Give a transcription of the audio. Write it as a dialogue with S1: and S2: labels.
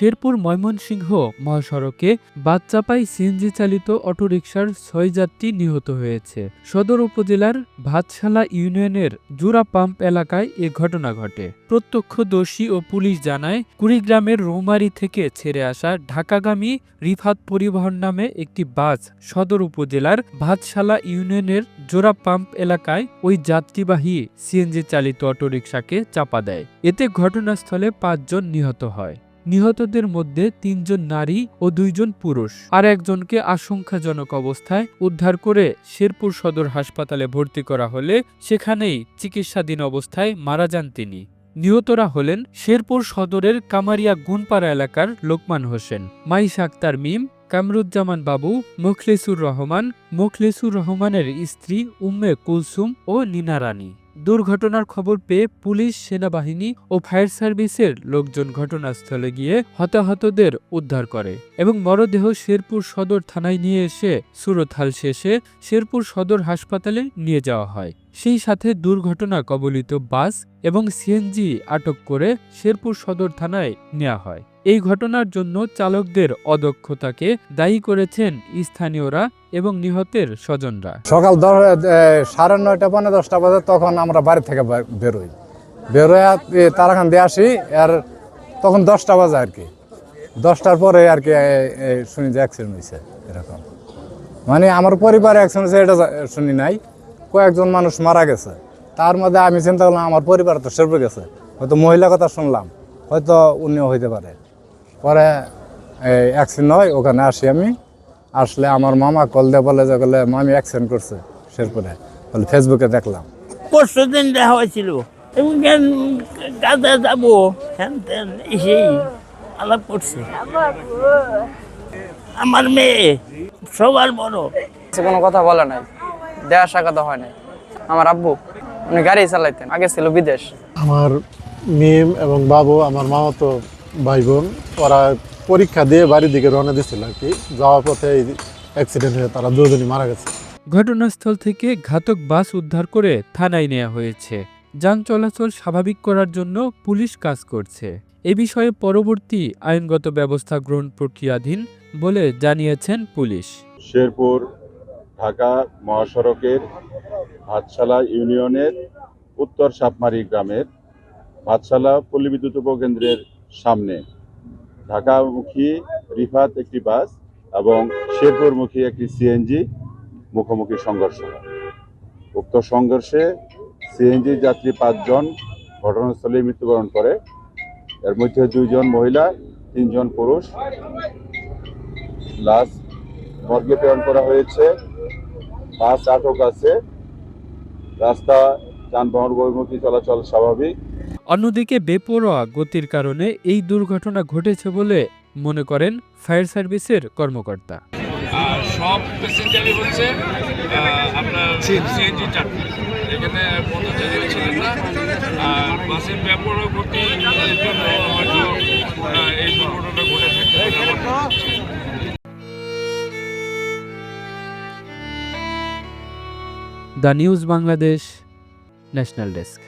S1: শেরপুর ময়মনসিংহ মহাসড়কে বাদচাপাই সিএনজি চালিত অটোরিকশার ছয় যাত্রী নিহত হয়েছে। সদর উপজেলার ভাতশালা ইউনিয়নের জুরা পাম্প এলাকায় এ ঘটনা ঘটে। প্রত্যক্ষদর্শী ও পুলিশ জানায়, কুড়িগ্রামের রৌমারী থেকে ছেড়ে আসা ঢাকাগামী রিফাত পরিবহন নামে একটি বাস সদর উপজেলার ভাতশালা ইউনিয়নের জোড়া পাম্প এলাকায় ওই যাত্রীবাহী সিএনজি চালিত অটোরিকশাকে চাপা দেয়। এতে ঘটনাস্থলে পাঁচজন নিহত হয়। নিহতদের মধ্যে তিনজন নারী ও দুইজন পুরুষ। আর একজনকে আশঙ্কাজনক অবস্থায় উদ্ধার করে শেরপুর সদর হাসপাতালে ভর্তি করা হলে সেখানেই চিকিৎসাধীন অবস্থায় মারা যান তিনি। নিহতরা হলেন শেরপুর সদরের কামারিয়া গুনপাড়া এলাকার লোকমান হোসেন। মাইস আক্তার মিম, কামরুজ্জামান বাবু, মোখলেসুর রহমান, মোখলেসুর রহমানের স্ত্রী উম্মে কুলসুম ও নীনা রানী। দুর্ঘটনার খবর পেয়ে পুলিশ, সেনাবাহিনী ও ফায়ার সার্ভিসের লোকজন ঘটনাস্থলে গিয়ে হতাহতদের উদ্ধার করে এবং মরদেহ শেরপুর সদর থানায় নিয়ে এসে সুরতহাল শেষে শেরপুর সদর হাসপাতালে নিয়ে যাওয়া হয়। সেই সাথে দুর্ঘটনা কবলিত বাস এবং সিএনজি আটক করে শেরপুর সদর থানায় নেওয়া হয়। এই ঘটনার জন্য চালকদের অদক্ষতাকে দায়ী করেছেন স্থানীয়রা এবং নিহতের স্বজনরা।
S2: সকাল সাড়ে নয়টা পনেরো দশটা বাজে তখন আমরা বাড়ি থেকে বেরোই। বেরোয় তারাখান দিয়ে আসি, আর তখন দশটা বাজে আর কি। দশটার পরে আর কি শুনি যে অ্যাক্সিডেন্ট হয়েছে এরকম। মানে আমার পরিবারে অ্যাক্সিডেন্ট হয়েছে এটা শুনি নাই। কয়েকজন মানুষ মারা গেছে। তার মধ্যে আমি চিন্তা করলাম, আমার পরিবার তো সেরপে গেছে। হয়তো মহিলা কথা শুনলাম, হয়তো উনিও হইতে পারে। পরে এই অ্যাক্সিডেন্ট হয় ওখানে আসি আমি। আসলে আমার মামা কল দিয়ে বলে যে বলে মামি অ্যাক্সিডেন্ট করছে শেরপুরে। বলে ফেসবুকে দেখলাম।
S3: পরশু দিন দেখা হয়েছিল। এবং কেন কাজে যাব? হ্যান এসেই আলাপ করছে। আমার মেয়ে সবার বড়।
S4: সে কোনো কথা বলে নাই। দেয়া সাক্ষাৎ হয় নাই। আমার আব্বু উনি গাড়ি চালাইতেন। আগে ছিল বিদেশ।
S5: আমার মিম এবং বাবু আমার মামাতো ভাই বোন ওরা পরীক্ষা দিয়ে বাড়ির দিকে রওনা দিচ্ছিল আর কি। যাওয়ার পথে অ্যাক্সিডেন্ট হয়ে তারা দুজনই মারা গেছে।
S1: ঘটনাস্থল থেকে ঘাতক বাস উদ্ধার করে থানায় নেওয়া হয়েছে। যান চলাচল স্বাভাবিক করার জন্য পুলিশ কাজ করছে। এ বিষয়ে পরবর্তী আইনগত ব্যবস্থা গ্রহণ প্রক্রিয়াধীন বলে জানিয়েছেন পুলিশ।
S6: শেরপুর ঢাকা মহাসড়কের ভাতশালা ইউনিয়নের উত্তর সাপমারি গ্রামের ভাতশালা পল্লী বিদ্যুৎ উপকেন্দ্রের সামনে। ঢাকামুখী রিফাত একটি বাস এবং শেরপুরমুখী একটি সিএনজি মুখোমুখি সংঘর্ষ উক্ত সংঘর্ষে সিএনজি যাত্রী পাঁচজন ঘটনাস্থলে মৃত্যুবরণ করে। এর মধ্যে দুইজন মহিলা, তিনজন পুরুষ। লাশ মর্গে প্রেরণ করা হয়েছে। বাস আটক আছে। রাস্তা, যানবাহন বহির্মুখী চলাচল স্বাভাবিক।
S1: অন্যদিকে বেপরোয়া গতির কারণে এই দুর্ঘটনা ঘটেছে বলে মনে করেন ফায়ার সার্ভিসের কর্মকর্তা।
S7: সব প্যাসেঞ্জারই হচ্ছে আপনার সিএনজি চাকরি এখানে ছিলেন না। আর বাসের জন্য হয়তো এই দুর্ঘটনা ঘটে থাকতে।
S1: The news Bangladesh national desk.